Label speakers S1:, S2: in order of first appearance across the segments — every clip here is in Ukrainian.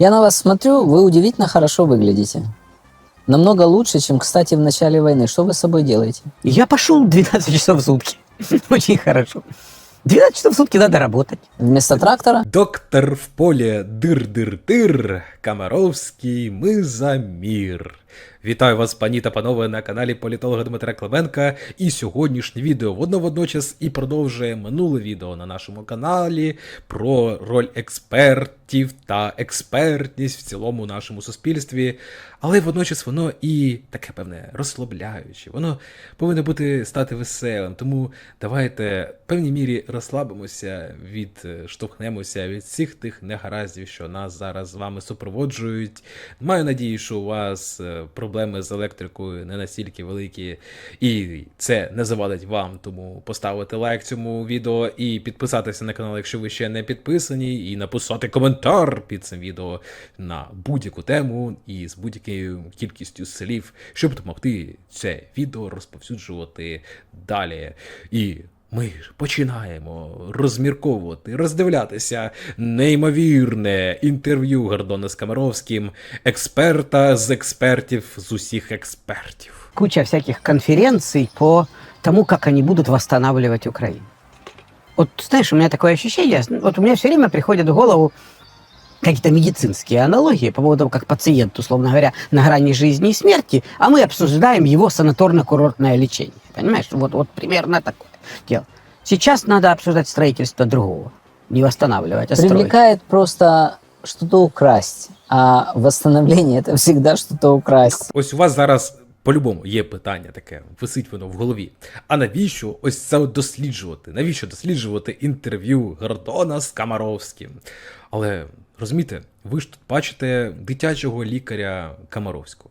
S1: Я на вас смотрю, вы удивительно хорошо выглядите. Намного лучше, чем, кстати, в начале войны. Что вы с собой делаете?
S2: Я пошел 12 часов в сутки. Очень хорошо. 12 часов в сутки надо работать.
S1: Вместо трактора?
S3: Доктор в полі дир-дир-дир, Камаровський, ми за мір. Вітаю вас, пані та панове, на каналі політолога Дмитра Клименка. І сьогоднішнє відео воно водночас і продовжує минуле відео на нашому каналі про роль експертів та експертність в цілому нашому суспільстві. Але водночас воно і таке певне розслабляюче. Воно повинно бути стати веселим. Тому давайте в певній мірі розслабимося, відштовхнемося від всіх тих негараздів, що нас зараз з вами супроводжують. Маю надію, що у вас е, проблеми з електрикою не настільки великі, і це не завадить вам. Тому поставити лайк цьому відео і підписатися на канал, якщо ви ще не підписані, і написати коментар під цим відео на будь-яку тему і з будь-якою кількістю слів, щоб допомогти це відео розповсюджувати далі. І ми починаємо розмірковувати, роздивлятися неймовірне інтерв'ю Гордона з Камаровським, експерта з експертів з усіх експертів.
S2: Куча всяких конференций по тому, как они будут восстанавливать Украину. Вот знаешь, у меня такое ощущение, вот у меня все время приходят в голову какие-то медицинские аналогии по поводу как пациент, условно говоря, на грани жизни и смерти, а мы обсуждаем его санаторно-курортное лечение. Понимаешь, вот, вот примерно такое дело. Сейчас надо обсуждать строительство другого. Не восстанавливать, а строить.
S1: Привлекает просто что-то украсть. А восстановление это всегда что-то украсть.
S3: Ось у вас зараз по-любому є питання таке, висить воно в голові. А навіщо ось це досліджувати? Навіщо досліджувати інтерв'ю Гордона з Камаровським? Але розумієте, ви ж тут бачите дитячого лікаря Камаровського.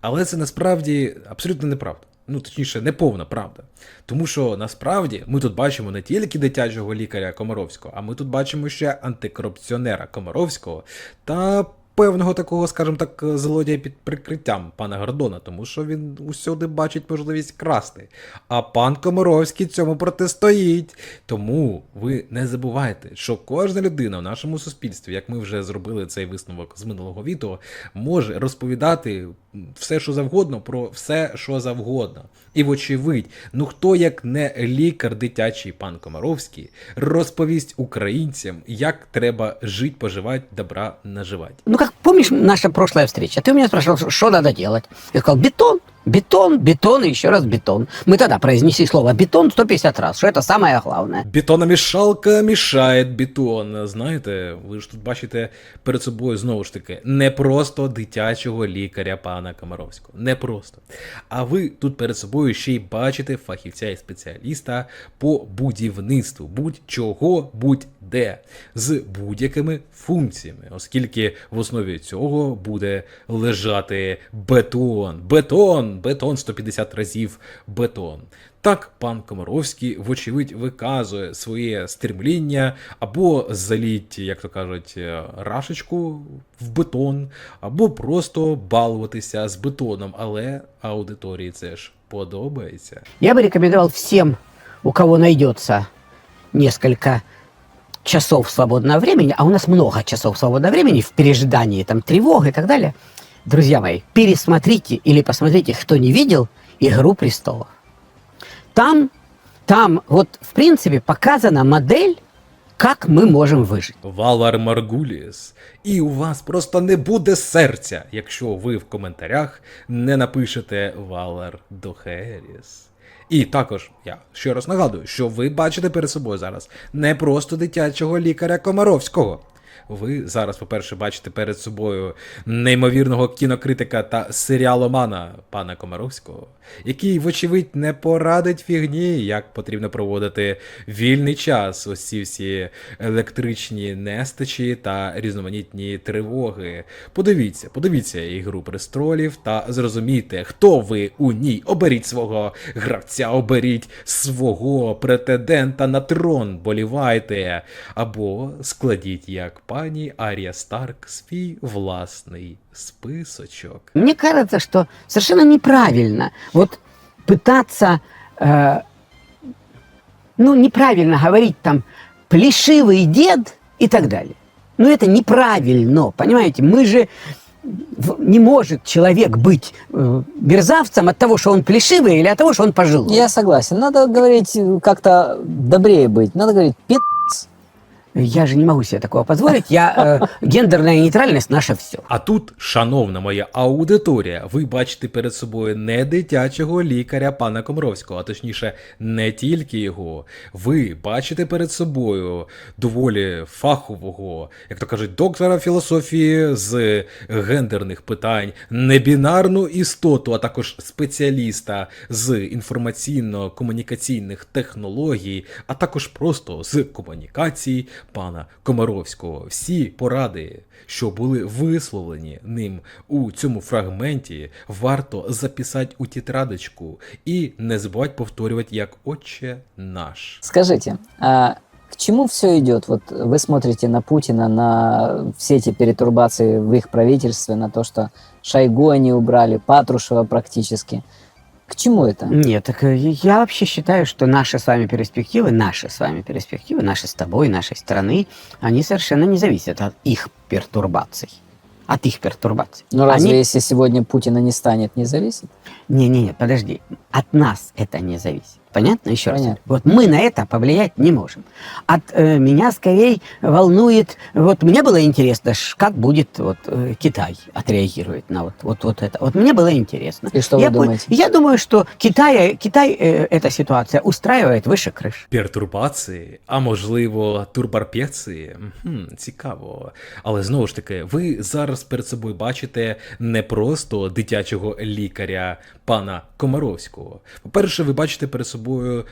S3: Але це насправді абсолютно неправда. Ну, точніше, неповна правда. Тому що насправді ми тут бачимо не тільки дитячого лікаря Комаровського, а ми тут бачимо ще антикорупціонера Комаровського та певного такого, скажімо так, злодія під прикриттям пана Гордона, тому що він усюди бачить можливість красти. А пан Комаровський цьому протистоїть. Тому ви не забувайте, що кожна людина в нашому суспільстві, як ми вже зробили цей висновок з минулого відео, може розповідати все, що завгодно, про все, що завгодно. І вочевидь, ну хто як не лікар дитячий пан Комаровський розповість українцям, як треба жити, поживати, добра наживати.
S2: Ну, як помніш наша прошлая встреча? Ти мене спрашивав, що треба робити? Я сказав, бетон, бетон, бетон и еще раз бетон. Мы тогда произнесли слово бетон 150 раз, что это самое главное.
S3: Бетономішалка мішає бетон. Знаєте, ви ж тут бачите перед собою знову ж таки не просто дитячого лікаря пана Комаровського. Не просто. А ви тут перед собою ще й бачите фахівця і спеціаліста по будівництву, будь-чого, будь-де, з будь-якими функціями, оскільки в основі цього буде лежати бетон. Бетон, бетон 150 разів бетон. Так, пан Комаровський, вочевидь, виказує своє стремління або заліть, як то кажуть, рашечку в бетон, або просто балуватися з бетоном, але аудиторії це ж подобається.
S2: Я бы рекомендовал всем, у кого найдется несколько часов свободного времени, а у нас много часов свободного времени в пережидании там тревог и так далее, друзья мои, пересмотрите или посмотрите, кто не видел «Игру престолов». Там, там вот в принципе показана модель, как мы можем выжить.
S3: Валар Маргуліс. І у вас просто не буде серця, якщо ви в коментарях не напишете Валар Дохеріс. І також я ще раз нагадую, що ви бачите перед собою зараз не просто дитячого лікаря Комаровського. Ви зараз, по-перше, бачите перед собою неймовірного кінокритика та серіаломана пана Комаровського, який, вочевидь, не порадить фігні, як потрібно проводити вільний час, ось ці всі електричні нестачі та різноманітні тривоги. Подивіться, подивіться ігру престолів та зрозумійте, хто ви у ній. Оберіть свого гравця, оберіть свого претендента на трон, болівайте, або складіть як пані Арія Старк свій власний списочок.
S2: Мне кажется, что совершенно неправильно вот пытаться, э, ну, неправильно говорить там плешивый дед и так далее. Ну это неправильно, понимаете? Мы же в- не может человек быть э, мерзавцем от того, что он плешивый или от того, что он пожилой.
S1: Я согласен. Надо говорить э, как-то добрее быть. Надо говорить пи***.
S2: Я же не могу себе такого позволить. Я э, гендерная нейтральность наше все.
S3: А тут, шановна моя аудиторія, ви бачите перед собою не дитячого лікаря пана Комровського, а точніше, не тільки його. Ви бачите перед собою доволі фахового, як то кажуть, доктора філософії з гендерних питань, небінарну істоту, а також спеціаліста з інформаційно-комунікаційних технологій, а також просто з комунікацій пана Комаровського. Всі поради, що були висловлені ним у цьому фрагменті, варто записати у тетрадочку і не забувати повторювати як Отче наш.
S1: Скажите, а к чему все идет? Вот вы смотрите на Путина, на все эти перетурбации в их правительстве, на то, что Шойгу они убрали, Патрушева практически. К чему это?
S2: Нет, так э, я вообще считаю, что наши с вами перспективы, наши с вами перспективы, наши с тобой, нашей страны, они совершенно не зависят от их пертурбаций. От их пертурбаций.
S1: Ну разве
S2: Они-
S1: если сегодня Путина не станет, не зависит?
S2: Не-не-не, подожди. От нас это не зависит. Понятно? Еще раз.
S1: Понятно.
S2: Вот мы на это повлиять не можем. От э, меня скорее волнует... Вот мне было интересно, ш- как будет вот, э, Китай отреагирует на вот, вот, вот это. Вот мне было интересно.
S1: И что вы
S2: я, пон-
S1: думаете?
S2: я думаю, что Китай, Китай э, эта ситуация устраивает выше крыш.
S3: Пертурбації, а можливо, турбарпеції? Мгм, цікаво. Але знову ж таки, ви зараз перед собою бачите не просто дитячого лікаря пана Комаровського. По-перше, ви бачите перед собою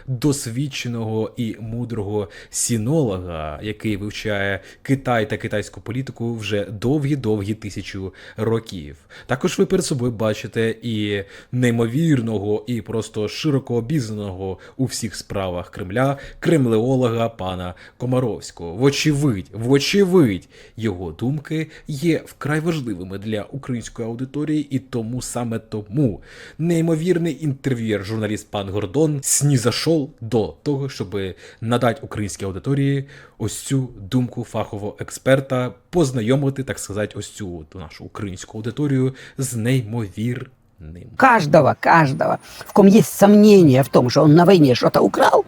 S3: досвідченого і мудрого сінолога, який вивчає Китай та китайську політику вже довгі-довгі тисячу років. Також ви перед собою бачите і неймовірного, і просто широко обізнаного у всіх справах Кремля кремлеолога пана Комаровського. Вочевидь, вочевидь, його думки є вкрай важливими для української аудиторії, і тому саме тому неймовірний інтерв'єр журналіст пан Гордон снізашов до того, щоб надати українській аудиторії ось цю думку фахового експерта, познайомити, так сказати, ось цю нашу українську аудиторію з неймовірним.
S2: Каждого, каждого, в ком есть сомнение в том, что он на войне что-то украл,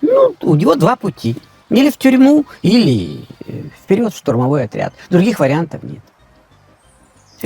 S2: ну, у него два пути. Или в тюрьму, или э, вперед в штурмовой отряд. Других вариантов нет.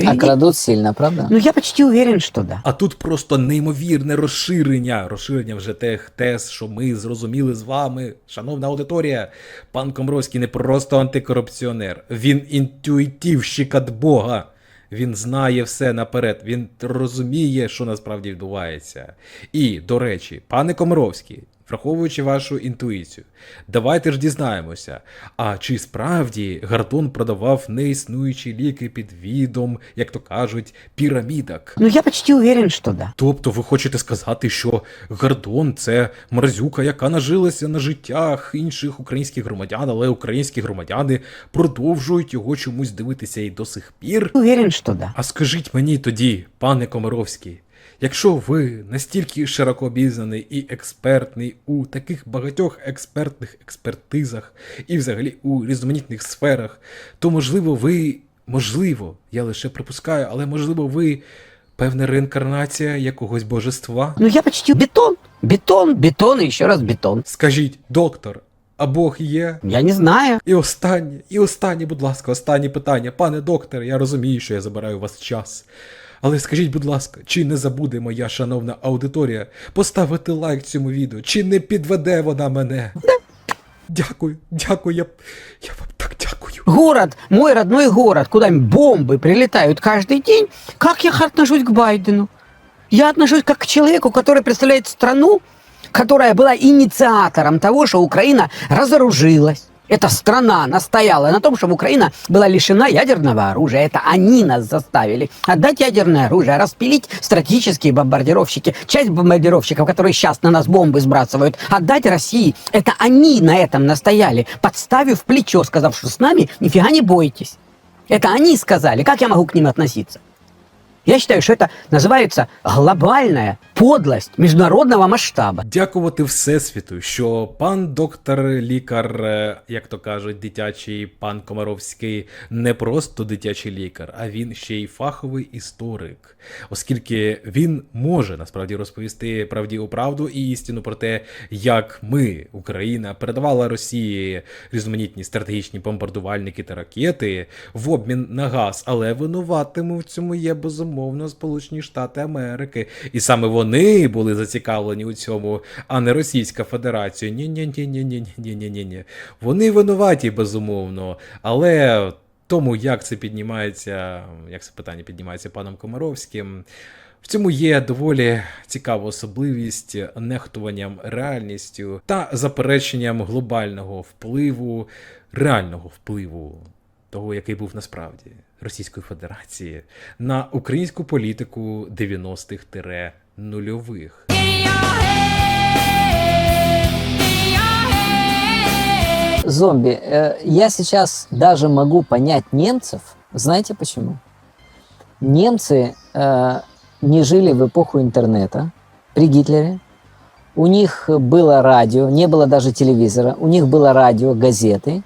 S1: А крадут сильно, правда?
S2: Ну, я почти уверен, что да.
S3: А тут просто неймовірне розширення, розширення вже тих тез, що ми зрозуміли з вами, шановна аудиторія. Пан Комровський не просто антикорупціонер, він інтуїтивщик від Бога. Він знає все наперед, він розуміє, що насправді відбувається. І, до речі, пане Комаровський, враховуючи вашу інтуїцію, давайте ж дізнаємося, а чи справді Гартон продавав неіснуючі ліки під відом, як то кажуть, пірамідок?
S2: Ну, я почти уверен, что да.
S3: Тобто ви хочете сказати, що Гордон це мразюка, яка нажилася на життях інших українських громадян, але українські громадяни продовжують його чомусь дивитися і до сих пір?
S2: Уверен, что да.
S3: А скажіть мені тоді, пане Комаровський, якщо ви настільки широко обізнаний і експертний у таких багатьох експертних експертизах і взагалі у різноманітних сферах, то можливо ви, можливо, я лише припускаю, але можливо ви певна реінкарнація якогось божества?
S2: Ну, я почти бетон. Бетон, бетон и еще раз бетон.
S3: Скажіть, доктор, а Бог є?
S2: Я не знаю.
S3: І останнє, і останнє, будь ласка, останнє питання. Пане докторе, я розумію, що я забираю у вас час. Але скажіть, будь ласка, чи не забуде моя шановна аудиторія поставити лайк цьому відео? Чи не підведе вона мене? Дякую, дякую, я, я вам так дякую.
S2: Город, мой родной город, куда бомбы прилетают каждый день. Как я отношусь к Байдену? Я отношусь как к человеку, который представляет страну, которая была инициатором того, что Украина разоружилась. Эта страна настояла на том, чтобы Украина была лишена ядерного оружия. Это они нас заставили отдать ядерное оружие, распилить стратегические бомбардировщики, часть бомбардировщиков, которые сейчас на нас бомбы сбрасывают, отдать России. Это они на этом настояли, подставив плечо, сказав, что с нами нифига не бойтесь. Это они сказали. Как я могу к ним относиться? Я считаю, что это называется глобальная подлость международного масштаба.
S3: Дякувати Всесвіту, що пан доктор, лікар, е, як то кажуть, дитячий пан Комаровський, не просто дитячий лікар, а він ще й фаховий історик, оскільки він може насправді розповісти правдиву правду і істину про те, як ми, Україна, передавала Росії різноманітні стратегічні бомбардувальники та ракети в обмін на газ, але винуватими в цьому є безумовно Сполучені Штати Америки, і саме вони були зацікавлені у цьому, а не Російська Федерація. Ні, ні, ні, ні, ні, ні, ні, ні, ні. Вони винуваті, безумовно, але. Тому як це піднімається, як це питання піднімається паном Комаровським, в цьому є доволі цікава особливість нехтуванням реальністю та запереченням глобального впливу, реального впливу того, який був насправді Російської Федерації на українську політику 90-х нульових.
S1: Зомби, э, я сейчас даже могу понять немцев. Знаете почему? Немцы э, не жили в эпоху интернета при Гитлере. У них было радио, не было даже телевизора. У них было радио, газеты.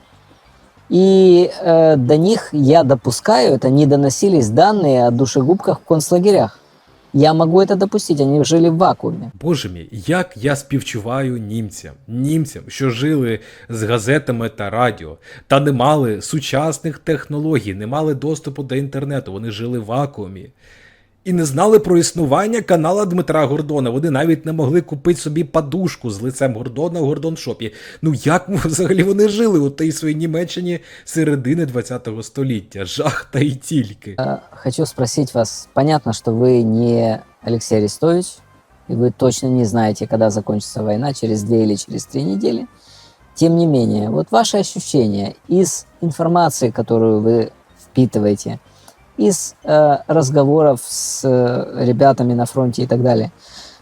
S1: И э, до них, я допускаю, это не доносились данные о душегубках в концлагерях. Я могу это допустить, они жили в вакууме.
S3: Боже мій, як я співчуваю німцям, німцям, що жили з газетами та радіо, та не мали сучасних технологій, не мали доступу до інтернету, вони жили в вакуумі. І не знали про існування канала Дмитра Гордона. Вони навіть не могли купити собі подушку з лицем Гордона в Гордоншопі. Ну як взагалі вони жили у тій своїй Німеччині середини ХХ століття? Жах та й тільки.
S1: Э, Хочу спросить вас, понятно, что вы не Алексей Арестович, и вы точно не знаете, когда закончится война, через две или через три недели. Тем не менее, вот ваши ощущения из информации, которую вы впитываете, из э, разговоров с э, ребятами на фронте и так далее,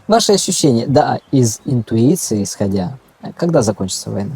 S1: ваши ощущения, да, из интуиции исходя, когда закончится война?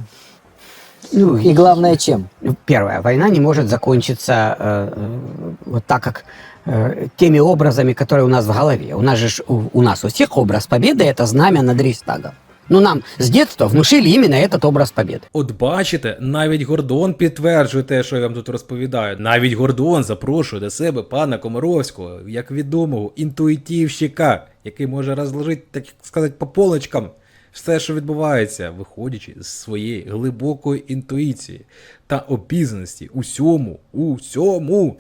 S2: Ну,
S1: И главное, чем?
S2: Первое, война не может закончиться э, э, вот так, как э, теми образами, которые у нас в голове. У нас же у, у нас у всех образ победы это знамя над Рейхстагом. Ну, нам с детства внушили именно этот образ победы.
S3: От бачите, навіть Гордон підтверджує те, що я вам тут розповідаю. Навіть Гордон запрошує до себе пана Комаровського, як відомого інтуїтивщика, який може розложити, так сказати, по полочкам все, що відбувається, виходячи з своєї глибокої інтуїції та обізнаності усьому, усьому.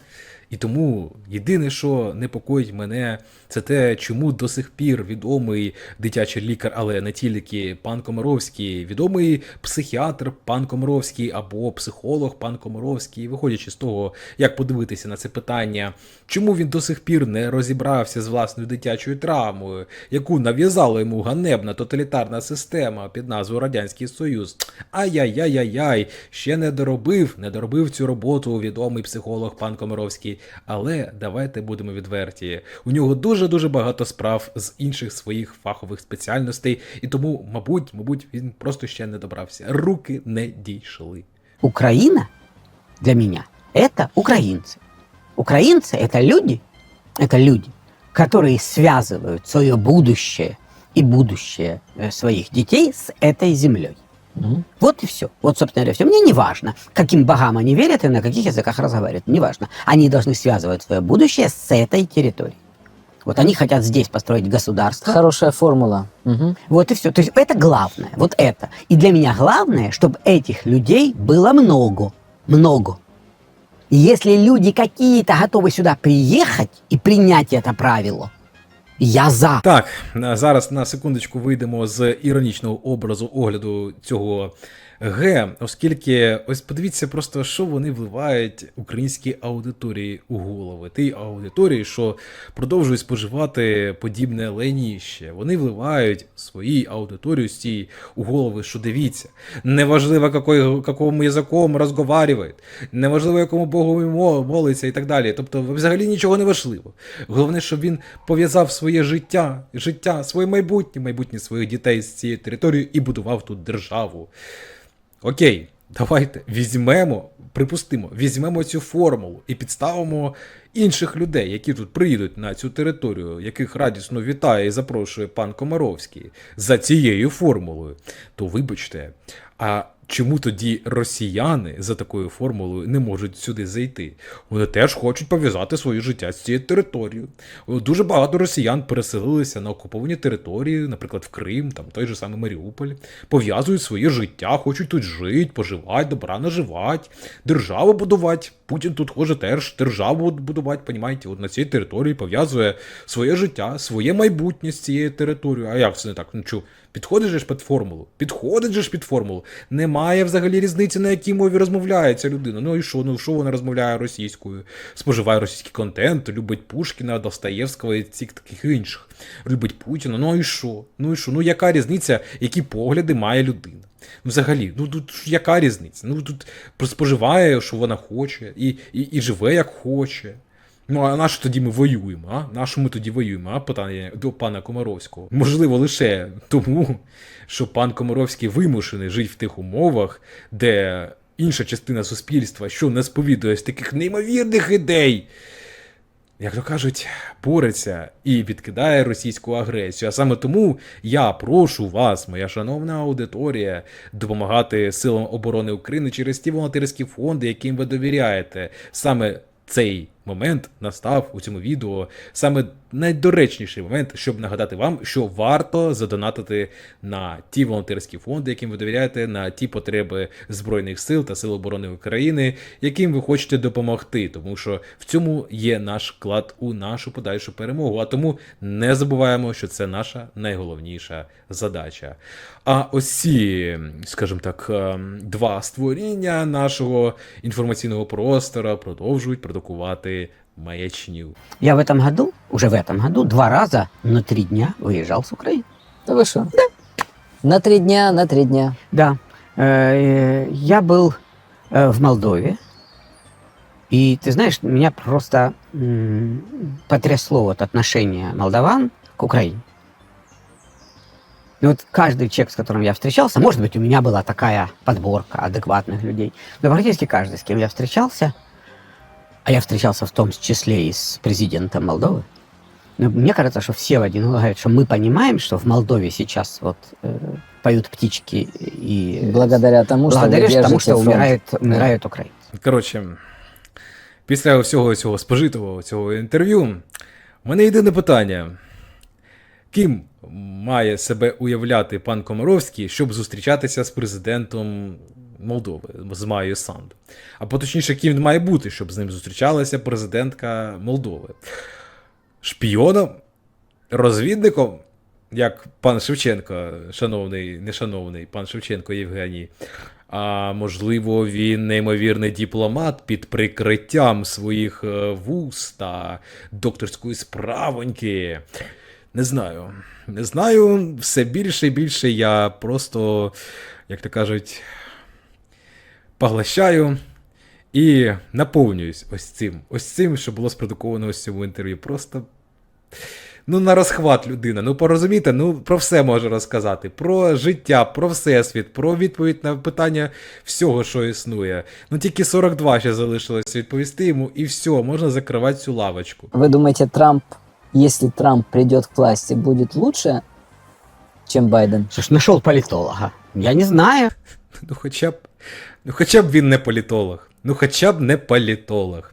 S3: І тому єдине, що непокоїть мене, це те, чому до сих пір відомий дитячий лікар, але не тільки пан Комаровський, відомий психіатр пан Комаровський або психолог пан Комаровський, виходячи з того, як подивитися на це питання, чому він до сих пір не розібрався з власною дитячою травмою, яку нав'язала йому ганебна тоталітарна система під назвою Радянський Союз. Ай-яй-яй-яй-яй, ще не доробив, не доробив цю роботу відомий психолог пан Комаровський. Але давайте будемо відверті. У нього дуже дуже багато справ з інших своїх фахових спеціальностей, і тому, мабуть, мабуть, він просто ще не добрався. Руки не дійшли.
S2: Украина для меня это украинцы. Украинцы это люди, это люди, которые связывают свое будущее и будущее э, своих детей с этой землей.
S1: Мгм.
S2: Вот и все. Вот, собственно говоря, все. Мне не важно, каким богам они верят и на каких языках разговаривают. Не важно. Они должны связывать свое будущее с этой территорией. Вот они хотят здесь построить государство.
S1: Хорошая формула. Мгм.
S2: Вот и все. То есть это главное. Вот это. И для меня главное, чтобы этих людей было много. Много. И если люди какие-то готовы сюда приехать и принять это правило, я за.
S3: Так, на- зараз на секундочку вийдемо з іронічного образу огляду цього Г, оскільки ось подивіться просто, що вони вливають українській аудиторії у голови. Тій аудиторії, що продовжують споживати подібне леніще. Вони вливають своїй аудиторії стій у голови, що дивіться. Неважливо, якою, якому язиком розговарюють, неважливо, якому Богу молиться і так далі. Тобто, взагалі нічого не важливо. Головне, щоб він пов'язав своє життя, життя, своє майбутнє, майбутнє своїх дітей з цією територією і будував тут державу. Окей, Давайте візьмемо, припустимо, візьмемо цю формулу і підставимо інших людей, які тут приїдуть на цю територію, яких радісно вітає і запрошує пан Комаровський за цією формулою. То вибачте, а чому тоді росіяни за такою формулою не можуть сюди зайти? Вони теж хочуть пов'язати своє життя з цією територією. Дуже багато росіян переселилися на окуповані території, наприклад, в Крим, там той же самий Маріуполь, пов'язують своє життя, хочуть тут жити, поживати, добра наживати, державу будувати. Путін тут хоче теж державу будувати, понімаєте, от на цій території пов'язує своє життя, своє майбутнє з цією територією. А як це не так? Ну чу, підходить же ж під формулу? Підходить же ж під формулу. Немає взагалі різниці, на якій мові розмовляє ця людина. Ну і що? Ну що вона розмовляє російською? Споживає російський контент, любить Пушкіна, Достоєвського і цих таких інших. Любить Путіна. Ну і що? Ну і що? Ну яка різниця, які погляди має людина? Ну, взагалі, ну тут яка різниця? Ну тут споживає, що вона хоче, і, і, і живе як хоче. Ну, а на що тоді ми воюємо? А? На ми тоді воюємо? А питання до пана Комаровського. Можливо, лише тому, що пан Комаровський вимушений жити в тих умовах, де інша частина суспільства, що не сповідує з таких неймовірних ідей, як то кажуть, бореться і відкидає російську агресію. А саме тому я прошу вас, моя шановна аудиторія, допомагати силам оборони України через ті волонтерські фонди, яким ви довіряєте. Саме цей момент настав у цьому відео саме найдоречніший момент, щоб нагадати вам, що варто задонатити на ті волонтерські фонди, яким ви довіряєте, на ті потреби Збройних сил та Сил оборони України, яким ви хочете допомогти, тому що в цьому є наш вклад у нашу подальшу перемогу. А тому не забуваємо, що це наша найголовніша задача. А ось ці, скажімо так, ем, два створіння нашого інформаційного простору продовжують продукувати маячню.
S2: Я в этом году, уже в этом году, два раза на три дня выезжал с Украины.
S1: Да вы что? На три дня, на три дня.
S2: Да. Э, Я был э, в Молдове. И ты знаешь, меня просто потрясло вот отношение молдаван к Украине. И вот каждый человек, с которым я встречался, может быть, у меня была такая подборка адекватных людей, но практически каждый, с кем я встречался, а я встречался в том числе и с президентом Молдовы, ну, мне кажется, что все в один голос говорят, что мы понимаем, что в Молдове сейчас вот э, поют птички и
S1: Благодаря тому, что
S2: благодаря
S1: вы
S2: тому,
S1: держите
S2: что
S1: фронт.
S2: умирает, умирают украинцы.
S3: Коротше, після всього цього спожитого цього інтерв'ю, в мене єдине питання: ким має себе уявляти пан Комаровський, щоб зустрічатися з президентом Молдови, з Майєю Санду? А поточніше, ким він має бути, щоб з ним зустрічалася президентка Молдови? Шпіоном? Розвідником? Як пан Шевченко, шановний, нешановний пан Шевченко Євгеній. А можливо, він неймовірний дипломат під прикриттям своїх е, вуз та докторської справоньки. Не знаю. Не знаю. Все більше і більше я просто, як то кажуть, поглощаю і наповнююсь ось цим. Ось цим, що було спродуковано ось в цьому інтерв'ю. Просто. Ну, на розхват людина. Ну, порозумієте, ну про все може розказати. Про життя, про всесвіт, про відповідь на питання всього, що існує. Ну тільки 42 ще залишилось відповісти йому, і все, можна закривати цю лавочку.
S1: Вы думаете, Трамп, если Трамп придет к власти, будет лучше, чем Байден?
S2: Что ж, нашел политолога. Я не знаю.
S3: Ну, хоча б, ну, хоча б він не політолог. Ну, хоча б не політолог.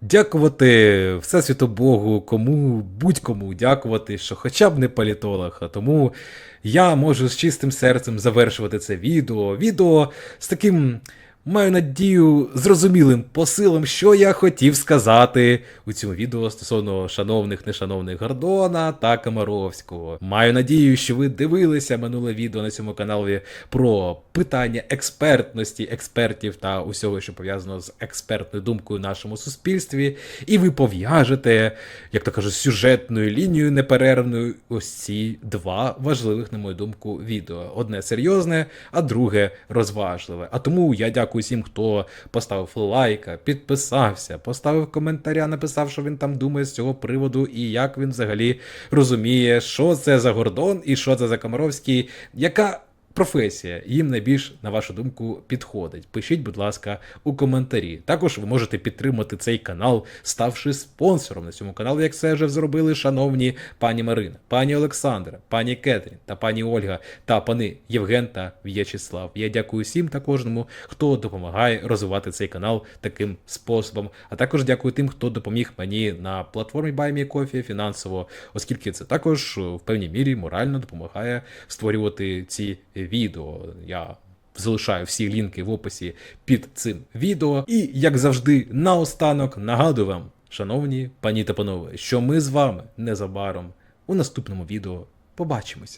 S3: Дякувати Всесвіту Богу, кому, будь-кому дякувати, що хоча б не політолог. А тому я можу з чистим серцем завершувати це відео. Відео з таким, маю надію, зрозумілим посилом, що я хотів сказати у цьому відео стосовно шановних, нешановних Гордона та Комаровського. Маю надію, що ви дивилися минуле відео на цьому каналі про питання експертності експертів та усього, що пов'язано з експертною думкою в нашому суспільстві, і ви пов'яжете, як то кажуть, сюжетною лінією неперервною ось ці два важливих, на мою думку, відео. Одне серйозне, а друге розважливе. А тому я дякую всім, хто поставив лайка, підписався, поставив коментаря, написав, що він там думає з цього приводу, і як він взагалі розуміє, що це за Гордон і що це за Комаровський, яка професія їм найбільш, на вашу думку, підходить? Пишіть, будь ласка, у коментарі. Також ви можете підтримати цей канал, ставши спонсором на цьому каналі, як це вже зробили шановні пані Марина, пані Олександра, пані Кетрін та пані Ольга та пани Євген та В'ячеслав. Я дякую всім та кожному, хто допомагає розвивати цей канал таким способом. А також дякую тим, хто допоміг мені на платформі BuyMeCoffee фінансово, оскільки це також е, в певній мірі морально допомагає створювати ці відео. Я залишаю всі лінки в описі під цим відео. І як завжди, наостанок нагадую вам, шановні пані та панове, що ми з вами незабаром у наступному відео побачимося.